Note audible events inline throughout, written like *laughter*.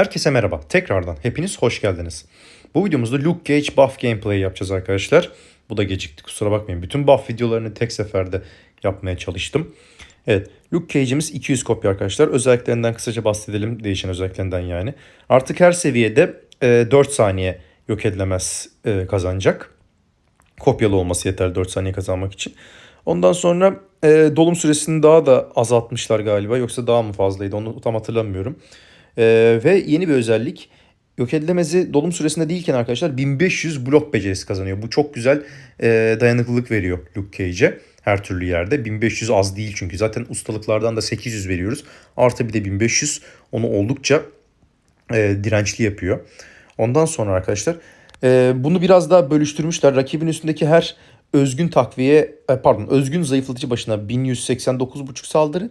Herkese merhaba. Tekrardan hepiniz hoş geldiniz. Bu videomuzda Luke Cage buff gameplay yapacağız arkadaşlar. Bu da gecikti kusura bakmayın. Bütün buff videolarını tek seferde yapmaya çalıştım. Evet Luke Cage'imiz 200 kopya arkadaşlar. Özelliklerinden kısaca bahsedelim. Değişen özelliklerinden yani. Artık her seviyede e, 4 saniye yok edilemez e, kazanacak. Kopyalı olması yeter 4 saniye kazanmak için. Ondan sonra e, dolum süresini daha da azaltmışlar galiba. Yoksa daha mı fazlaydı onu tam hatırlamıyorum. Ee, ve yeni bir özellik yok edilemezi dolum süresinde değilken arkadaşlar 1500 blok becerisi kazanıyor. Bu çok güzel e, dayanıklılık veriyor Luke Cage'e her türlü yerde. 1500 az değil çünkü zaten ustalıklardan da 800 veriyoruz. Artı bir de 1500 onu oldukça e, dirençli yapıyor. Ondan sonra arkadaşlar e, bunu biraz daha bölüştürmüşler. Rakibin üstündeki her özgün takviye e, pardon özgün zayıflatıcı başına 1189.5 saldırı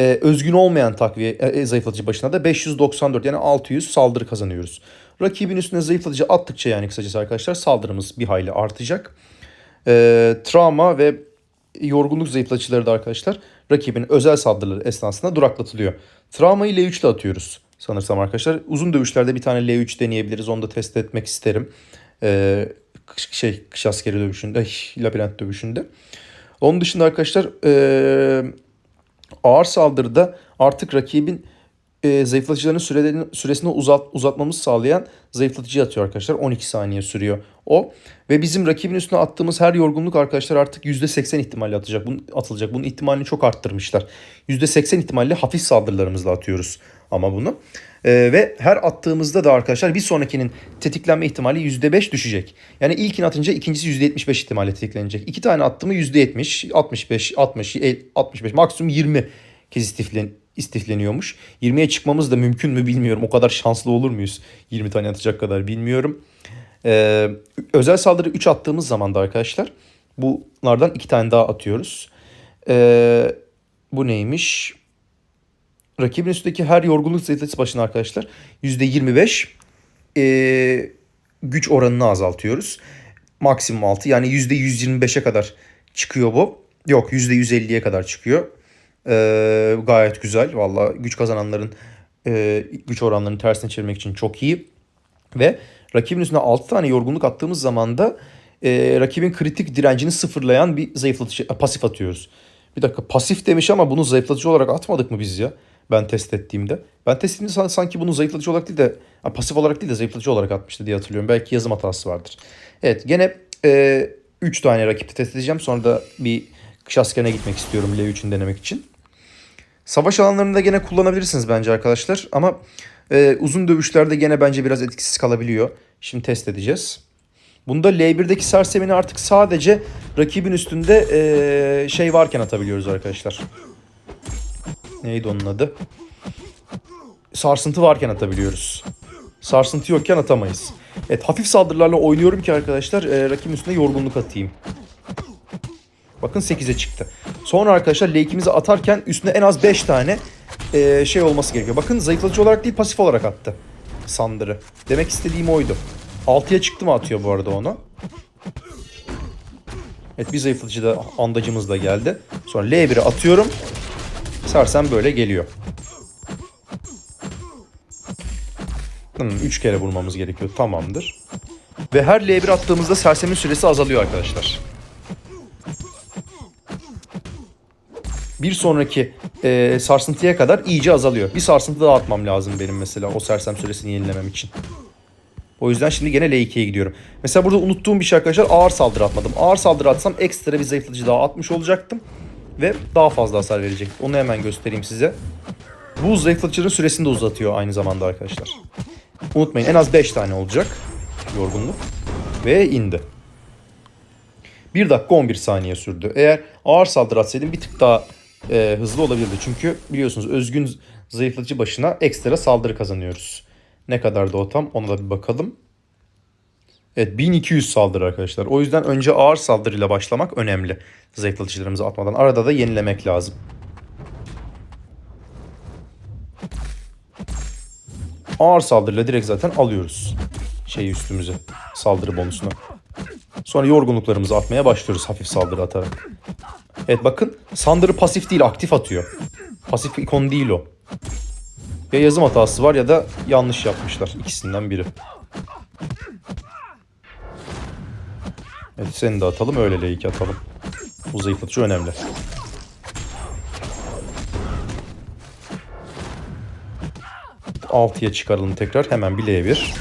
e, özgün olmayan takviye e, zayıflatıcı başına da 594 yani 600 saldırı kazanıyoruz. Rakibin üstüne zayıflatıcı attıkça yani kısacası arkadaşlar saldırımız bir hayli artacak. E, travma ve yorgunluk zayıflatıcıları da arkadaşlar rakibin özel saldırıları esnasında duraklatılıyor. Travmayı L3 ile atıyoruz sanırsam arkadaşlar. Uzun dövüşlerde bir tane L3 deneyebiliriz. Onu da test etmek isterim. Ee, şey kış askeri dövüşünde, *laughs* labirent dövüşünde. Onun dışında arkadaşlar ee, ağır saldırıda artık rakibin e, zayıflatıcıların sürelerini, süresini uzat, uzatmamız sağlayan zayıflatıcı atıyor arkadaşlar. 12 saniye sürüyor o. Ve bizim rakibin üstüne attığımız her yorgunluk arkadaşlar artık %80 ihtimalle atacak. Bunun, atılacak. Bunun ihtimalini çok arttırmışlar. %80 ihtimalle hafif saldırılarımızla atıyoruz ama bunu. Ee, ve her attığımızda da arkadaşlar bir sonrakinin tetiklenme ihtimali %5 düşecek. Yani ilkini atınca ikincisi %75 ihtimalle tetiklenecek. İki tane attığımı %70, 65, 60, 65 maksimum 20 kez istiflen, istifleniyormuş. 20'ye çıkmamız da mümkün mü bilmiyorum. O kadar şanslı olur muyuz? 20 tane atacak kadar bilmiyorum. Ee, özel saldırı 3 attığımız zaman da arkadaşlar bunlardan 2 tane daha atıyoruz. Ee, bu neymiş? Rakibin üstündeki her yorgunluk zayıflatıcısı başına arkadaşlar %25 e, güç oranını azaltıyoruz. Maksimum 6 yani %125'e kadar çıkıyor bu. Yok %150'ye kadar çıkıyor. Ee, gayet güzel. Valla güç kazananların e, güç oranlarını tersine çevirmek için çok iyi. Ve rakibin üstüne 6 tane yorgunluk attığımız zaman da e, rakibin kritik direncini sıfırlayan bir zayıflatıcı pasif atıyoruz. Bir dakika pasif demiş ama bunu zayıflatıcı olarak atmadık mı biz ya? Ben test ettiğimde. Ben test ettiğimde sanki bunu zayıflatıcı olarak değil de pasif olarak değil de zayıflatıcı olarak atmıştı diye hatırlıyorum. Belki yazım hatası vardır. Evet gene 3 e, tane rakipte test edeceğim. Sonra da bir kış askerine gitmek istiyorum L3'ün denemek için. Savaş alanlarında gene kullanabilirsiniz bence arkadaşlar. Ama e, uzun dövüşlerde gene bence biraz etkisiz kalabiliyor. Şimdi test edeceğiz. Bunda L1'deki sersemini artık sadece rakibin üstünde e, şey varken atabiliyoruz arkadaşlar. Neydi onun adı? Sarsıntı varken atabiliyoruz. Sarsıntı yokken atamayız. Evet hafif saldırılarla oynuyorum ki arkadaşlar e, rakibin üstüne yorgunluk atayım. Bakın 8'e çıktı. Sonra arkadaşlar L2'mizi atarken üstüne en az 5 tane e, şey olması gerekiyor. Bakın zayıflatıcı olarak değil pasif olarak attı. Sandırı. Demek istediğim oydu. 6'ya çıktı mı atıyor bu arada onu. Evet bir zayıflatıcı da andacımız da geldi. Sonra L1'i atıyorum. Sersem böyle geliyor. 3 kere vurmamız gerekiyor. Tamamdır. Ve her L1 attığımızda sersemin süresi azalıyor arkadaşlar. Bir sonraki e, sarsıntıya kadar iyice azalıyor. Bir sarsıntı daha atmam lazım benim mesela o sersem süresini yenilemem için. O yüzden şimdi gene L2'ye gidiyorum. Mesela burada unuttuğum bir şey arkadaşlar ağır saldırı atmadım. Ağır saldırı atsam ekstra bir zayıflatıcı daha atmış olacaktım. Ve daha fazla hasar verecek. Onu hemen göstereyim size. Bu zayıflatıcının süresini de uzatıyor aynı zamanda arkadaşlar. Unutmayın en az 5 tane olacak yorgunluk. Ve indi. 1 dakika 11 saniye sürdü. Eğer ağır saldırı atsaydım bir tık daha e, hızlı olabilirdi. Çünkü biliyorsunuz özgün zayıflatıcı başına ekstra saldırı kazanıyoruz. Ne kadar da o tam ona da bir bakalım. Evet 1200 saldırı arkadaşlar. O yüzden önce ağır saldırıyla başlamak önemli. Zayıflatıcılarımızı atmadan. Arada da yenilemek lazım. Ağır saldırıyla direkt zaten alıyoruz. Şeyi üstümüze. Saldırı bonusunu. Sonra yorgunluklarımızı atmaya başlıyoruz hafif saldırı atarak. Evet bakın sandırı pasif değil aktif atıyor. Pasif ikon değil o. Ya yazım hatası var ya da yanlış yapmışlar. İkisinden biri. Evet seni de atalım öyle L2 atalım. Bu zayıflatıcı önemli. Altıya çıkaralım tekrar. Hemen bir L1.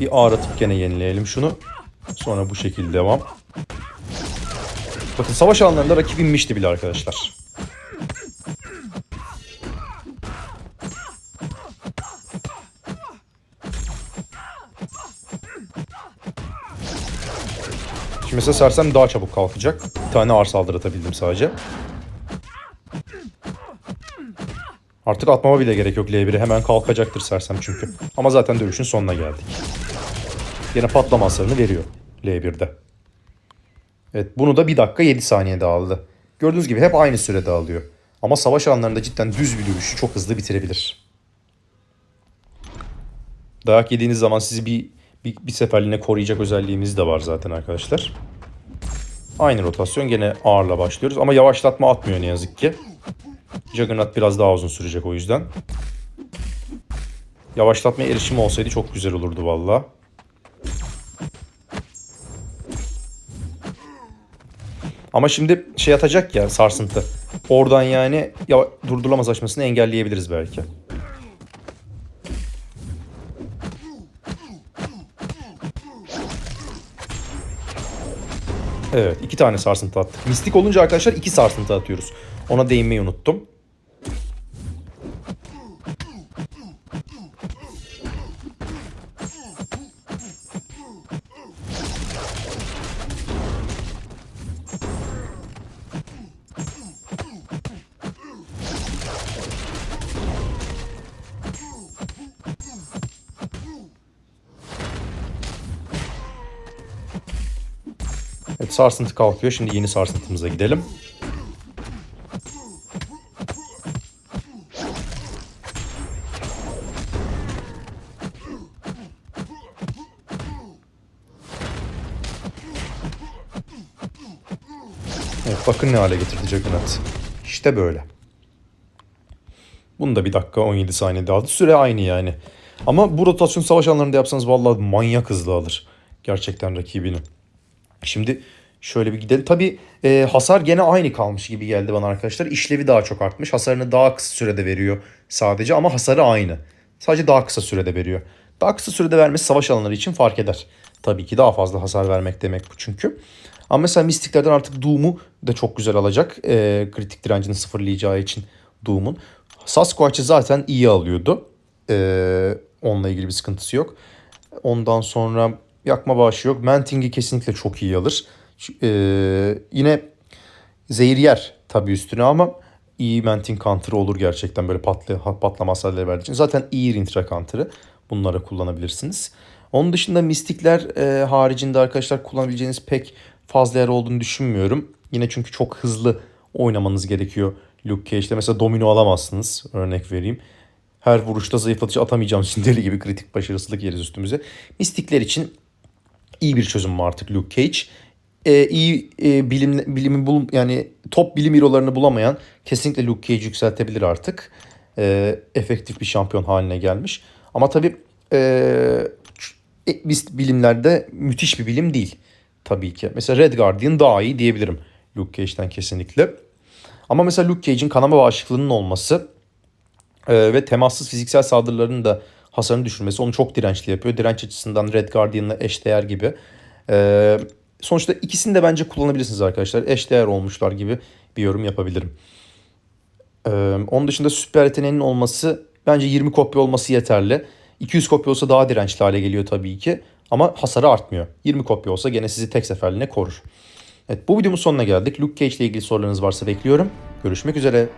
Bir ağratıp gene yenileyelim şunu. Sonra bu şekilde devam. Bakın savaş alanlarında rakip inmişti bile arkadaşlar. Mesela sersem daha çabuk kalkacak. Bir tane ağır saldırı atabildim sadece. Artık atmama bile gerek yok L1'e. Hemen kalkacaktır sersem çünkü. Ama zaten dövüşün sonuna geldik. Yine patlama hasarını veriyor L1'de. Evet bunu da 1 dakika 7 saniyede aldı. Gördüğünüz gibi hep aynı sürede alıyor. Ama savaş alanlarında cidden düz bir dövüşü çok hızlı bitirebilir. Dayak yediğiniz zaman sizi bir, bir, bir seferliğine koruyacak özelliğimiz de var zaten arkadaşlar. Aynı rotasyon gene ağırla başlıyoruz ama yavaşlatma atmıyor ne yazık ki. Juggernaut biraz daha uzun sürecek o yüzden. Yavaşlatmaya erişim olsaydı çok güzel olurdu valla. Ama şimdi şey atacak ya sarsıntı. Oradan yani ya durdurulamaz açmasını engelleyebiliriz belki. Evet iki tane sarsıntı attık. Mistik olunca arkadaşlar iki sarsıntı atıyoruz. Ona değinmeyi unuttum. Sarsıntı kalkıyor. Şimdi yeni sarsıntımıza gidelim. Evet bakın ne hale getirdi Juggernaut. İşte böyle. Bunu da bir dakika 17 saniyede aldı. Süre aynı yani. Ama bu rotasyon savaş alanlarında yapsanız vallahi manyak hızlı alır. Gerçekten rakibini. Şimdi şöyle bir gidelim. Tabi e, hasar gene aynı kalmış gibi geldi bana arkadaşlar. İşlevi daha çok artmış. Hasarını daha kısa sürede veriyor sadece ama hasarı aynı. Sadece daha kısa sürede veriyor. Daha kısa sürede vermesi savaş alanları için fark eder. Tabii ki daha fazla hasar vermek demek bu çünkü. Ama mesela mistiklerden artık Doom'u da çok güzel alacak. E, kritik direncini sıfırlayacağı için Doom'un. Sasquatch'ı zaten iyi alıyordu. E, onunla ilgili bir sıkıntısı yok. Ondan sonra yakma bağışı yok. Manting'i kesinlikle çok iyi alır. Ee, yine zehir yer tabii üstüne ama iyi Manting counter'ı olur gerçekten böyle patlı, patlama hasarları verdiği için. Zaten iyi Rintra counter'ı bunları kullanabilirsiniz. Onun dışında mistikler e, haricinde arkadaşlar kullanabileceğiniz pek fazla yer olduğunu düşünmüyorum. Yine çünkü çok hızlı oynamanız gerekiyor Luke Cage'de. Mesela domino alamazsınız örnek vereyim. Her vuruşta zayıflatıcı atamayacağım için *laughs* deli gibi kritik başarısızlık yeriz üstümüze. Mistikler için iyi bir çözüm var artık Luke Cage. Ee, iyi e, bilim bilimi bul yani top bilim hero'larını bulamayan kesinlikle Luke Cage yükseltebilir artık. Ee, efektif bir şampiyon haline gelmiş. Ama tabii e, biz bilimlerde müthiş bir bilim değil tabii ki. Mesela Red Guardian daha iyi diyebilirim Luke Cage'den kesinlikle. Ama mesela Luke Cage'in kanama bağışıklığının olması e, ve temassız fiziksel saldırıların da hasarını düşürmesi onu çok dirençli yapıyor. Direnç açısından Red Guardian'la eşdeğer gibi. Ee, sonuçta ikisini de bence kullanabilirsiniz arkadaşlar. Eşdeğer olmuşlar gibi bir yorum yapabilirim. Ee, onun dışında süper yeteneğinin olması bence 20 kopya olması yeterli. 200 kopya olsa daha dirençli hale geliyor tabii ki. Ama hasarı artmıyor. 20 kopya olsa gene sizi tek seferliğine korur. Evet bu videomun sonuna geldik. Luke Cage ile ilgili sorularınız varsa bekliyorum. Görüşmek üzere.